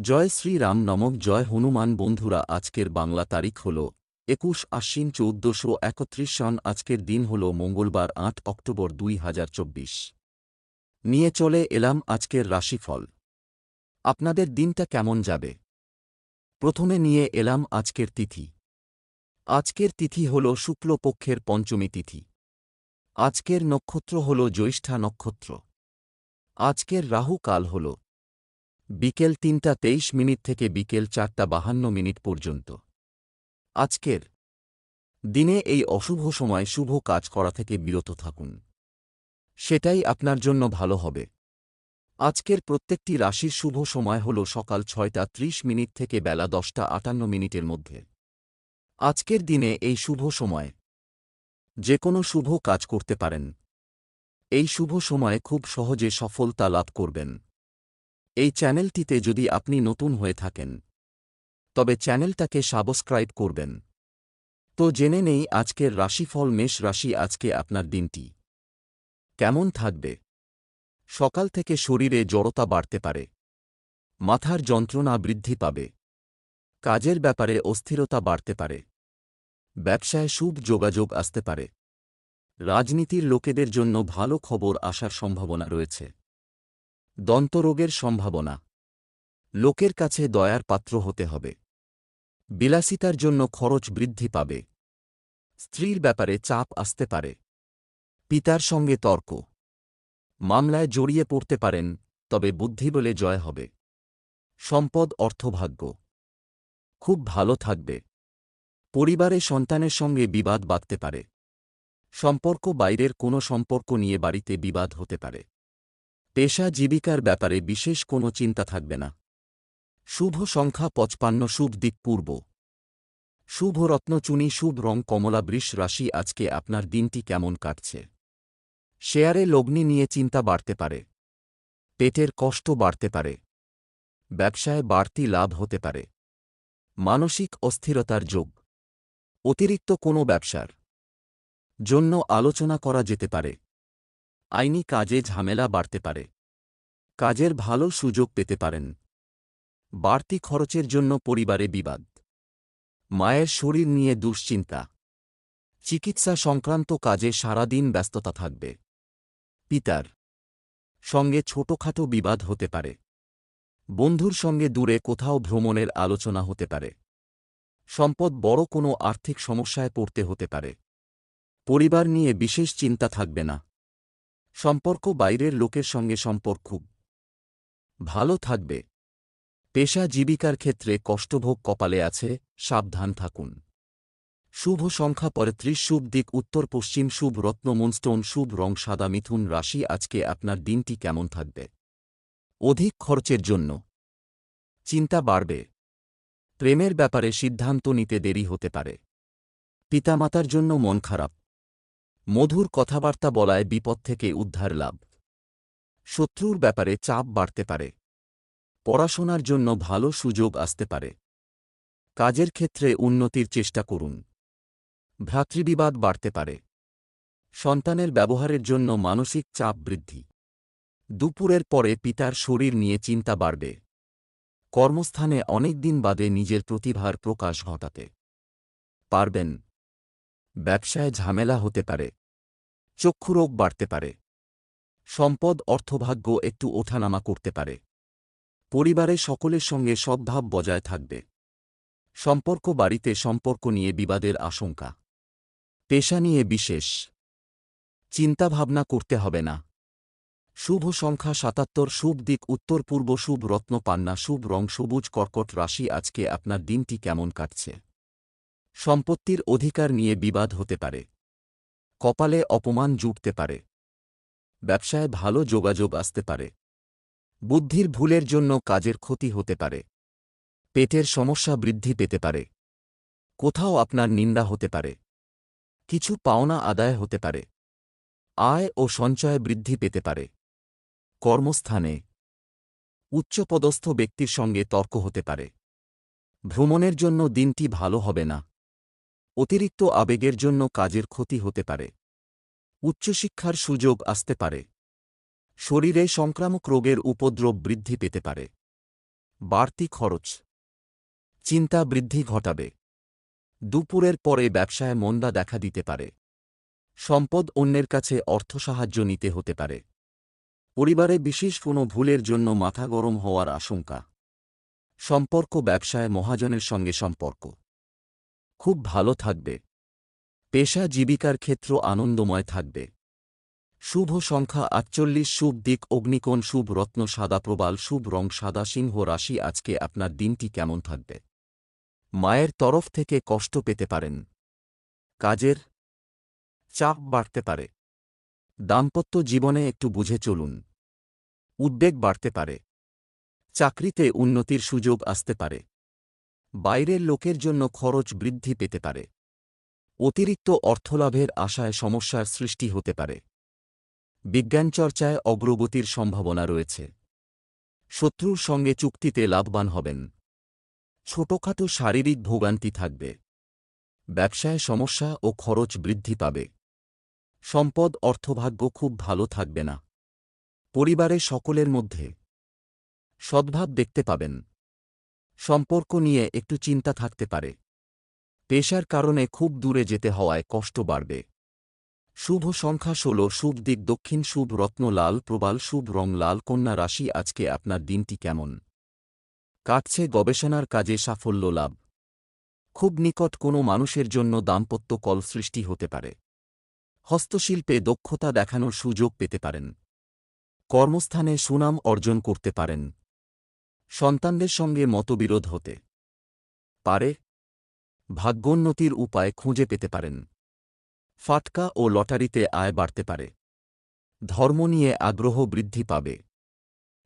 জয় শ্রীরাম নমক জয় হনুমান বন্ধুরা, আজকের বাংলা তারিখ হল একুশ আশ্বিন চৌদ্দশো একত্রিশ সন আজকের দিন হল মঙ্গলবার আট অক্টোবর দুই হাজার চব্বিশ। নিয়ে চলে এলাম আজকের রাশিফল। আপনাদের দিনটা কেমন যাবে? প্রথমে নিয়ে এলাম আজকের তিথি। আজকের তিথি হল শুক্লপক্ষের পঞ্চমী তিথি। আজকের নক্ষত্র হল জ্যৈষ্ঠা নক্ষত্র। আজকের রাহু কাল হল বিকেল তিনটা তেইশ মিনিট থেকে বিকেল চারটা বাহান্ন মিনিট পর্যন্ত। আজকের দিনে এই অশুভ সময় শুভ কাজ করা থেকে বিরত থাকুন। সেটাই আপনার জন্য ভালো হবে। আজকের প্রত্যেকটি রাশির শুভ সময় হল সকাল ছয়টা ত্রিশ মিনিট থেকে বেলা দশটা আটান্ন মিনিটের মধ্যে। আজকের দিনে এই শুভ সময় যে কোনো শুভ কাজ করতে পারেন। এই শুভ সময়ে খুব সহজে সফলতা লাভ করবেন। এই চ্যানেলটিতে যদি আপনি নতুন হয়ে থাকেন, তবে চ্যানেলটাকে সাবস্ক্রাইব করবেন। তো জেনে নেই আজকের রাশিফল, মেষ রাশি আজকে আপনার দিনটি। কেমন থাকবে? সকাল থেকে শরীরে জড়তা বাড়তে পারে। মাথার যন্ত্রণা বৃদ্ধি পাবে। কাজের ব্যাপারে অস্থিরতা বাড়তে পারে। ব্যবসায় শুভ যোগাযোগ আসতে পারে। রাজনীতির লোকেদের জন্য ভালো খবর আসার সম্ভাবনা রয়েছে। দন্তরোগের সম্ভাবনা। লোকের কাছে দয়ার পাত্র হতে হবে। বিলাসিতার জন্য খরচ বৃদ্ধি পাবে। স্ত্রীর ব্যাপারে চাপ আসতে পারে। পিতার সঙ্গে তর্ক। মামলায় জড়িয়ে পড়তে পারেন, তবে বুদ্ধি বলে জয় হবে। সম্পদ অর্থভাগ্য। খুব ভালো থাকবে। পরিবারে সন্তানের সঙ্গে বিবাদ বাঁধতে পারে। সম্পর্ক বাইরের কোনো সম্পর্ক নিয়ে বাড়িতে বিবাদ হতে পারে। পেশা জীবিকার ব্যাপারে বিশেষ কোনো চিন্তা থাকবে না। শুভ সংখ্যা পঁচপান্ন, শুভ দিক পূর্ব। শুভ রত্নচুনি শুভ রং, কমলা, বৃষ রাশি, আজকে আপনার দিনটি কেমন কাটছে? শেয়ারে লগ্নি নিয়ে চিন্তা বাড়তে পারে। পেটের কষ্ট বাড়তে পারে। ব্যবসায় বাড়তি লাভ হতে পারে। মানসিক অস্থিরতার যোগ। অতিরিক্ত কোনো ব্যবসার জন্য আলোচনা করা যেতে পারে। আইনি কাজে ঝামেলা বাড়তে পারে। কাজের ভালো সুযোগ পেতে পারেন। বাড়তি খরচের জন্য পরিবারে বিবাদ। মায়ের শরীর নিয়ে দুশ্চিন্তা। চিকিৎসা সংক্রান্ত কাজে সারাদিন ব্যস্ততা থাকবে। পিতার সঙ্গে ছোটখাটো বিবাদ হতে পারে। বন্ধুর সঙ্গে দূরে কোথাও ভ্রমণের আলোচনা হতে পারে। সম্পদ বড় কোনো আর্থিক সমস্যায় পড়তে হতে পারে। পরিবার নিয়ে বিশেষ চিন্তা থাকবে না। সম্পর্ক বাইরের লোকের সঙ্গে সম্পর্ক। ভালো থাকবে। পেশা জীবিকার ক্ষেত্রে কষ্টভোগ কপালে আছে, সাবধান থাকুন। শুভ সংখ্যা পঁয়ত্রিশ শুভ দিক উত্তর পশ্চিম, শুভ রত্ন মুনস্টোন, শুভ রং সাদা মিথুন রাশি, আজকে আপনার দিনটি কেমন থাকবে? অধিক খরচের জন্য। চিন্তা বাড়বে। প্রেমের ব্যাপারে সিদ্ধান্ত নিতে দেরি হতে পারে। পিতামাতার জন্য মন খারাপ। মধুর কথাবার্তা বলায় বিপদ থেকে উদ্ধার লাভ। শত্রুর ব্যাপারে চাপ বাড়তে পারে। পড়াশোনার জন্য ভালো সুযোগ আসতে পারে। কাজের ক্ষেত্রে উন্নতির চেষ্টা করুন। ভ্রাতৃবিবাদ বাড়তে পারে। সন্তানের ব্যবহারের জন্য মানসিক চাপ বৃদ্ধি। দুপুরের পরে পিতার শরীর নিয়ে চিন্তা বাড়বে। কর্মস্থানে অনেক দিন বাদে নিজের প্রতিভার প্রকাশ ঘটাতে পারবেন। ব্যবসায় ঝামেলা হতে পারে। চক্ষুরোগ বাড়তে পারে। সম্পদ, অর্থভাগ্য একটু ওঠানামা করতে পারে। পরিবারে সকলের সঙ্গে সদ্ভাব বজায় থাকবে। সম্পর্ক বাড়িতে সম্পর্ক নিয়ে বিবাদের আশঙ্কা। পেশা নিয়ে বিশেষ। চিন্তাভাবনা করতে হবে না। শুভ সংখ্যা সাতাত্তর, শুভ দিক উত্তর পূর্ব, শুভ রত্ন পান্না, শুভ রং, সবুজ কর্কট রাশি, আজকে আপনার দিনটি কেমন কাটছে? সম্পত্তির অধিকার নিয়ে বিবাদ হতে পারে। কপালে অপমান জুটতে পারে। ব্যবসায় ভালো যোগাযোগ আসতে পারে। বুদ্ধির ভুলের জন্য কাজের ক্ষতি হতে পারে। পেটের সমস্যা বৃদ্ধি পেতে পারে। কোথাও আপনার নিন্দা হতে পারে। কিছু পাওনা আদায় হতে পারে। আয় ও সঞ্চয় বৃদ্ধি পেতে পারে। কর্মস্থানে উচ্চপদস্থ ব্যক্তির সঙ্গে তর্ক হতে পারে। ভ্রমণের জন্য দিনটি ভালো হবে না। অতিরিক্ত আবেগের জন্য কাজের ক্ষতি হতে পারে। উচ্চশিক্ষার সুযোগ আসতে পারে। শরীরে সংক্রামক রোগের উপদ্রব বৃদ্ধি পেতে পারে। বাড়তি খরচ। চিন্তা বৃদ্ধি ঘটাবে। দুপুরের পরে ব্যবসায় মন্দা দেখা দিতে পারে। সম্পদ অন্যের কাছে অর্থ সাহায্য নিতে হতে পারে। পরিবারে বিশেষ কোনো ভুলের জন্য মাথা গরম হওয়ার আশঙ্কা। সম্পর্ক ব্যবসায় মহাজনের সঙ্গে সম্পর্ক। খুব ভালো থাকবে। পেশা জীবিকার ক্ষেত্র আনন্দময় থাকবে। শুভ সংখ্যা আটচল্লিশ, শুভ দিক অগ্নিকোণ, শুভ রত্ন সাদা প্রবাল, শুভ রং সাদা সিংহ রাশি, আজকে আপনার দিনটি কেমন থাকবে? মায়ের তরফ থেকে কষ্ট পেতে পারেন। কাজের চাপ বাড়তে পারে। দাম্পত্য জীবনে একটু বুঝে চলুন। উদ্বেগ বাড়তে পারে। চাকরিতে উন্নতির সুযোগ আসতে পারে। বাইরের লোকের জন্য খরচ বৃদ্ধি পেতে পারে। অতিরিক্ত অর্থলাভের আশায় সমস্যার সৃষ্টি হতে পারে। বিজ্ঞানচর্চায় অগ্রগতির সম্ভাবনা রয়েছে। শত্রুর সঙ্গে চুক্তিতে লাভবান হবেন। ছোটখাটো শারীরিক ভোগান্তি থাকবে। ব্যবসায় সমস্যা ও খরচ বৃদ্ধি পাবে। সম্পদ অর্থভাগ্য খুব ভালো থাকবে না। পরিবারে সকলের মধ্যে সদ্ভাব দেখতে পাবেন। সম্পর্ক নিয়ে একটু চিন্তা থাকতে পারে। পেশার কারণে খুব দূরে যেতে হওয়ায় কষ্ট বাড়বে। শুভ সংখ্যা ষোলো, শুভ দিক দক্ষিণ, শুভ রত্ন লাল, প্রবাল, শুভ রং লাল, কন্যা রাশি, আজকে আপনার দিনটি কেমন? কাটছে গবেষণার কাজে সাফল্য লাভ। খুব নিকট কোনো মানুষের জন্য দাম্পত্য কল সৃষ্টি হতে পারে। হস্তশিল্পে দক্ষতা দেখানোর সুযোগ পেতে পারেন। কর্মস্থানে সুনাম অর্জন করতে পারেন। সন্তানদের সঙ্গে মতবিরোধ হতে পারে। ভাগ্যোন্নতির উপায় খুঁজে পেতে পারেন। ফাটকা ও লটারিতে আয় বাড়তে পারে। ধর্ম নিয়ে আগ্রহ বৃদ্ধি পাবে।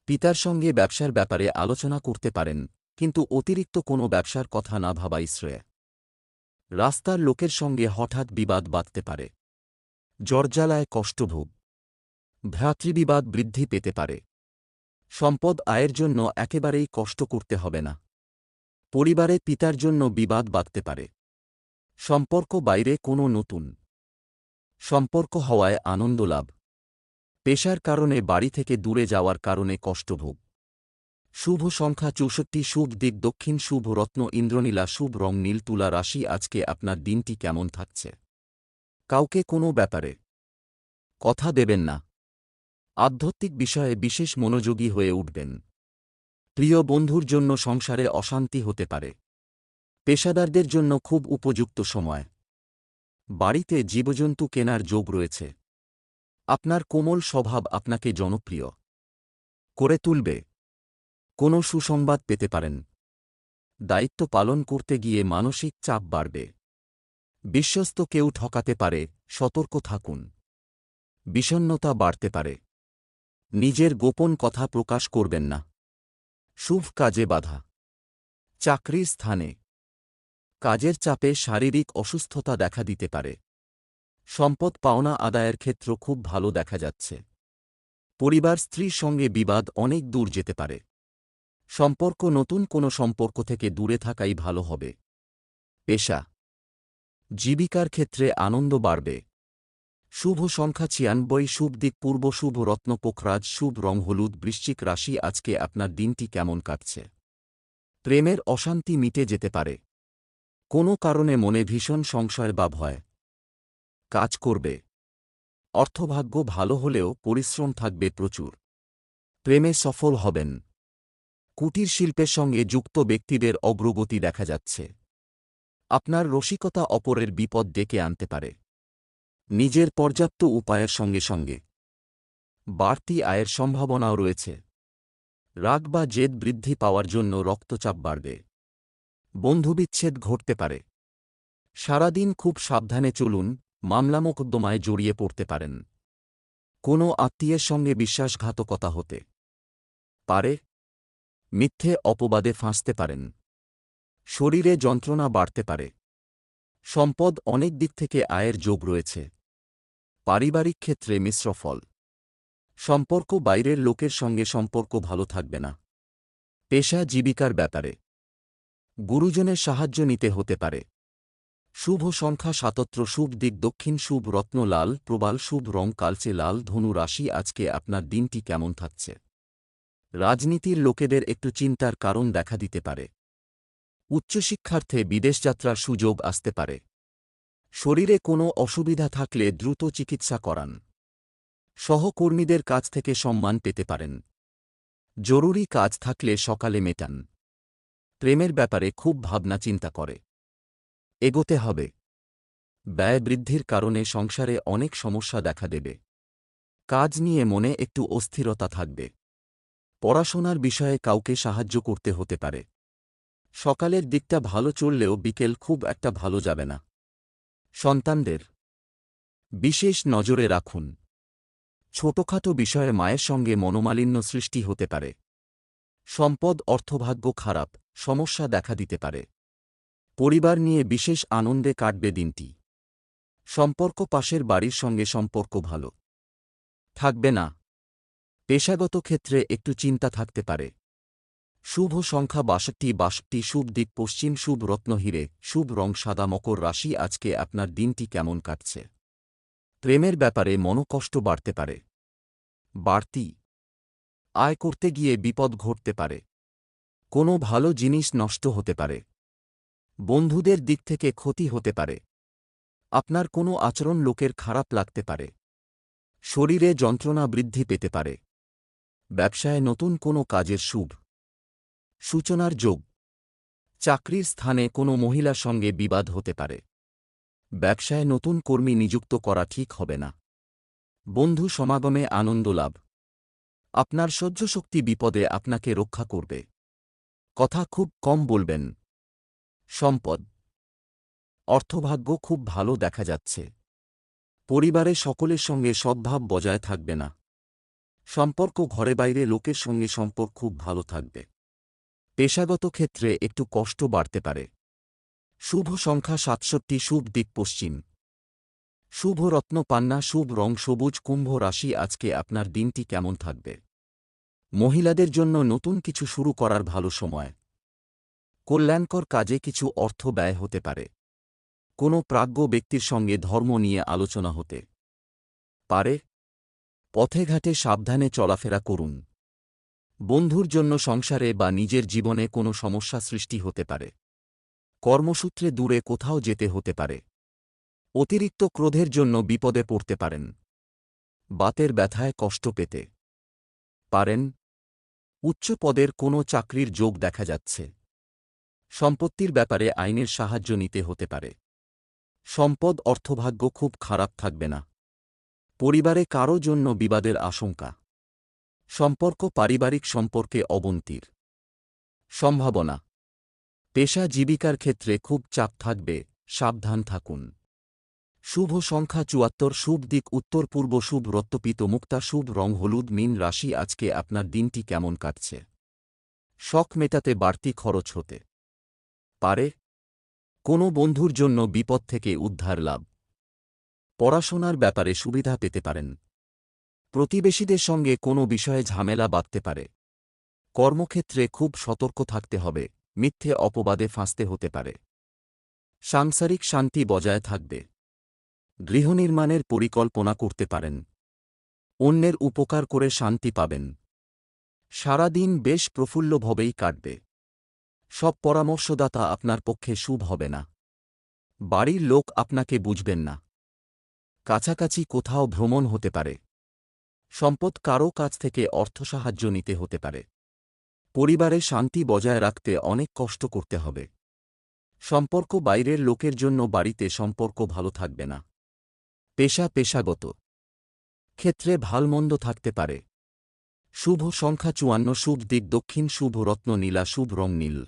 পিতার সঙ্গে ব্যবসার ব্যাপারে আলোচনা করতে পারেন, কিন্তু অতিরিক্ত কোনো ব্যবসার কথা না ভাবাই শ্রেয়। রাস্তার লোকের সঙ্গে হঠাৎ বিবাদ বাঁধতে পারে। জর্জালায় কষ্টভোগ ভ্রাতৃবিবাদ বৃদ্ধি পেতে পারে। সম্পদ আয়ের জন্য একেবারেই কষ্ট করতে হবে না। পরিবারে পিতার জন্য বিবাদ বাঁধতে পারে। সম্পর্ক বাইরে কোনো নতুন। সম্পর্ক হওয়ায় আনন্দ লাভ। পেশার কারণে বাড়ি থেকে দূরে যাওয়ার কারণে কষ্টভোগ শুভ সংখ্যা চৌষট্টি, শুভ দিক দক্ষিণ, শুভ রত্ন, ইন্দ্রনীলা, শুভ রং, নীল, তুলা রাশি, আজকে আপনার দিনটি কেমন থাকছে? কাউকে কোনো ব্যাপারে কথা দেবেন না। আধ্যাত্মিক বিষয়ে বিশেষ মনোযোগী হয়ে উঠবেন। প্রিয় বন্ধুর জন্য সংসারে অশান্তি হতে পারে। পেশাদারদের জন্য খুব উপযুক্ত সময়। বাড়িতে জীবজন্তু কেনার যোগ রয়েছে। আপনার কোমল স্বভাব আপনাকে জনপ্রিয়। করে তুলবে। কোনো সুসংবাদ পেতে পারেন। দায়িত্ব পালন করতে গিয়ে মানসিক চাপ বাড়বে। বিশ্বস্ত কেউ ঠকাতে পারে, সতর্ক থাকুন। বিষণ্নতা বাড়তে পারে। নিজের গোপন কথা প্রকাশ করবেন না। শুভ কাজে বাধা। চাকরির স্থানে। কাজের চাপে শারীরিক অসুস্থতা দেখা দিতে পারে। সম্পদ পাওনা আদায়ের ক্ষেত্র খুব ভালো দেখা যাচ্ছে। পরিবার স্ত্রীর সঙ্গে বিবাদ অনেক দূর যেতে পারে। সম্পর্ক নতুন কোনো সম্পর্ক থেকে দূরে থাকাই ভালো হবে। পেশা। জীবিকার ক্ষেত্রে আনন্দ বাড়বে। শুভ সংখ্যা ছিয়ানব্বই, শুভ দিক পূর্ব, শুভ রত্ন, পোখরাজ, শুভ রং, হলুদ, বৃশ্চিক রাশি, আজকে আপনার দিনটি কেমন কাটছে? প্রেমের অশান্তি মিটে যেতে পারে। কোনো কারণে মনে ভীষণ সংশয় বা ভয়। কাজ করবে। অর্থভাগ্য ভালো হলেও পরিশ্রম থাকবে প্রচুর। প্রেমে সফল হবেন। কুটির শিল্পের সঙ্গে যুক্ত ব্যক্তিদের অগ্রগতি দেখা যাচ্ছে। আপনার রসিকতা অপরের বিপদ ডেকে আনতে পারে। নিজের পর্যাপ্ত উপায়ের সঙ্গে সঙ্গে। বাড়তি আয়ের সম্ভাবনাও রয়েছে। রাগ বা জেদ বৃদ্ধি পাওয়ার জন্য রক্তচাপ বাড়বে। বন্ধুবিচ্ছেদ ঘটতে পারে। সারাদিন খুব সাবধানে চলুন, মামলা মোকদ্দমায় জড়িয়ে পড়তে পারেন। কোনো আত্মীয়ের সঙ্গে বিশ্বাসঘাতকতা হতে পারে। মিথ্যে অপবাদে ফাঁসতে পারেন। শরীরে যন্ত্রণা বাড়তে পারে। সম্পদ অনেক দিক থেকে আয়ের যোগ রয়েছে। পারিবারিক ক্ষেত্রে মিশ্র ফল। সম্পর্ক বাইরের লোকের সঙ্গে সম্পর্ক ভালো থাকবে না। পেশা জীবিকার ব্যাপারে। গুরুজনের সাহায্য নিতে হতে পারে। শুভ সংখ্যা সাতত্র শুভ দিক দক্ষিণ শুভ রত্ন লাল, প্রবাল শুভ রং কালচে লাল, ধনু রাশি আজকে আপনার দিনটি কেমন থাকছে? রাজনীতির লোকেদের একটু চিন্তার কারণ দেখা দিতে পারে। উচ্চশিক্ষার্থে বিদেশযাত্রার সুযোগ আসতে পারে। শরীরে কোনো অসুবিধা থাকলে দ্রুত চিকিৎসা করান। সহকর্মীদের কাছ থেকে সম্মান পেতে পারেন। জরুরি কাজ থাকলে সকালে মেটান। প্রেমের ব্যাপারে খুব ভাবনা চিন্তা করে। এগোতে হবে। ব্যয় বৃদ্ধির কারণে সংসারে অনেক সমস্যা দেখা দেবে। কাজ নিয়ে মনে একটু অস্থিরতা থাকবে। পড়াশোনার বিষয়ে কাউকে সাহায্য করতে হতে পারে। সকালের দিকটা ভালো চললেও বিকেল খুব একটা ভালো যাবে না। সন্তানদের। বিশেষ নজরে রাখুন। ছোটখাটো বিষয়ে মায়ের সঙ্গে মনোমালিন্য সৃষ্টি হতে পারে। সম্পদ, অর্থভাগ্য খারাপ, সমস্যা দেখা দিতে পারে। পরিবার নিয়ে বিশেষ আনন্দে কাটবে দিনটি। সম্পর্ক পাশের বাড়ির সঙ্গে সম্পর্ক ভালো। থাকবে না। পেশাগত ক্ষেত্রে একটু চিন্তা থাকতে পারে। শুভ সংখ্যা বাষট্টি বাষট্টি শুভ দিক, পশ্চিম শুভ রত্নহীরে শুভ রং সাদা মকর রাশি, আজকে আপনার দিনটি কেমন কাটছে? প্রেমের ব্যাপারে মনোকষ্ট বাড়তে পারে। বাড়তি। আয় করতে গিয়ে বিপদ ঘটতে পারে। কোনো ভালো জিনিস নষ্ট হতে পারে। বন্ধুদের দিক থেকে ক্ষতি হতে পারে। আপনার কোনো আচরণ লোকের খারাপ লাগতে পারে। শরীরে যন্ত্রণা বৃদ্ধি পেতে পারে। ব্যবসায় নতুন কোনো কাজের শুভ। সূচনার যোগ। চাকরির স্থানে কোনো মহিলার সঙ্গে বিবাদ হতে পারে। ব্যবসায় নতুন কর্মী নিযুক্ত করা ঠিক হবে না। বন্ধু সমাগমে আনন্দ লাভ। আপনার সহ্যশক্তি বিপদে আপনাকে রক্ষা করবে। কথা খুব কম বলবেন। সম্পদ। অর্থভাগ্য খুব ভালো দেখা যাচ্ছে। পরিবারে সকলের সঙ্গে সদ্ভাব বজায় থাকবে না। সম্পর্ক ঘরে বাইরে লোকের সঙ্গে সম্পর্ক খুব ভালো থাকবে। পেশাগত ক্ষেত্রে একটু কষ্ট বাড়তে পারে। শুভ সংখ্যা সাতষট্টি, শুভ দিক পশ্চিম। শুভ রত্ন পান্না, শুভ রং সবুজ, কুম্ভ রাশি, আজকে আপনার দিনটি কেমন থাকবে? মহিলাদের জন্য নতুন কিছু শুরু করার ভালো সময়। কল্যাণকর কাজে কিছু অর্থ ব্যয় হতে পারে। কোনো প্রাজ্ঞ ব্যক্তির সঙ্গে ধর্ম নিয়ে আলোচনা হতে পারে। পথে ঘাটে সাবধানে চলাফেরা করুন। বন্ধুর জন্য সংসারে বা নিজের জীবনে কোনো সমস্যা সৃষ্টি হতে পারে। কর্মসূত্রে দূরে কোথাও যেতে হতে পারে। অতিরিক্ত ক্রোধের জন্য বিপদে পড়তে পারেন। বাতের ব্যথায় কষ্ট পেতে পারেন। উচ্চ পদের কোনো চাকরির যোগ দেখা যাচ্ছে। সম্পত্তির ব্যাপারে আইনের সাহায্য নিতে হতে পারে। সম্পদ অর্থভাগ্য খুব খারাপ থাকবে না। পরিবারে কারও জন্য বিবাদের আশঙ্কা। সম্পর্ক পারিবারিক সম্পর্কে অবন্তির। সম্ভাবনা। পেশা জীবিকার ক্ষেত্রে খুব চাপ থাকবে, সাবধান থাকুন। শুভ সংখ্যা চুয়াত্তর, শুভ দিক উত্তর পূর্ব, শুভ রত্তপিত মুক্তা, শুভ রং হলুদ, মিন রাশি, আজকে আপনার দিনটি কেমন কাটছে? শখ মেটাতে বাড়তি খরচ হতে পারে। কোনো বন্ধুর জন্য বিপদ থেকে উদ্ধার লাভ। পড়াশোনার ব্যাপারে সুবিধা পেতে পারেন। প্রতিবেশীদের সঙ্গে কোনো বিষয়ে ঝামেলা বাঁধতে পারে। কর্মক্ষেত্রে খুব সতর্ক থাকতে হবে, মিথ্যে অপবাদে ফাঁসতে হতে পারে। সাংসারিক শান্তি বজায় থাকবে। গৃহনির্মাণের পরিকল্পনা করতে পারেন। অন্যের উপকার করে শান্তি পাবেন। সারাদিন বেশ প্রফুল্লভাবেই কাটবে। সব পরামর্শদাতা আপনার পক্ষে শুভ হবে না। বাড়ির লোক আপনাকে বুঝবেন না। কাছাকাছি কোথাও ভ্রমণ হতে পারে। সম্পদ কারও কাছ থেকে অর্থ সাহায্য নিতে হতে পারে। পরিবারে শান্তি বজায় রাখতে অনেক কষ্ট করতে হবে। সম্পর্ক বাইরের লোকের জন্য বাড়িতে সম্পর্ক ভালো থাকবে না। পেশা পেশাগত। ক্ষেত্রে ভালমন্দ থাকতে পারে। শুভ সংখ্যা চুয়ান্ন, শুভ দিক দক্ষিণ, শুভ রত্ন নীলা, শুভ রং নীল।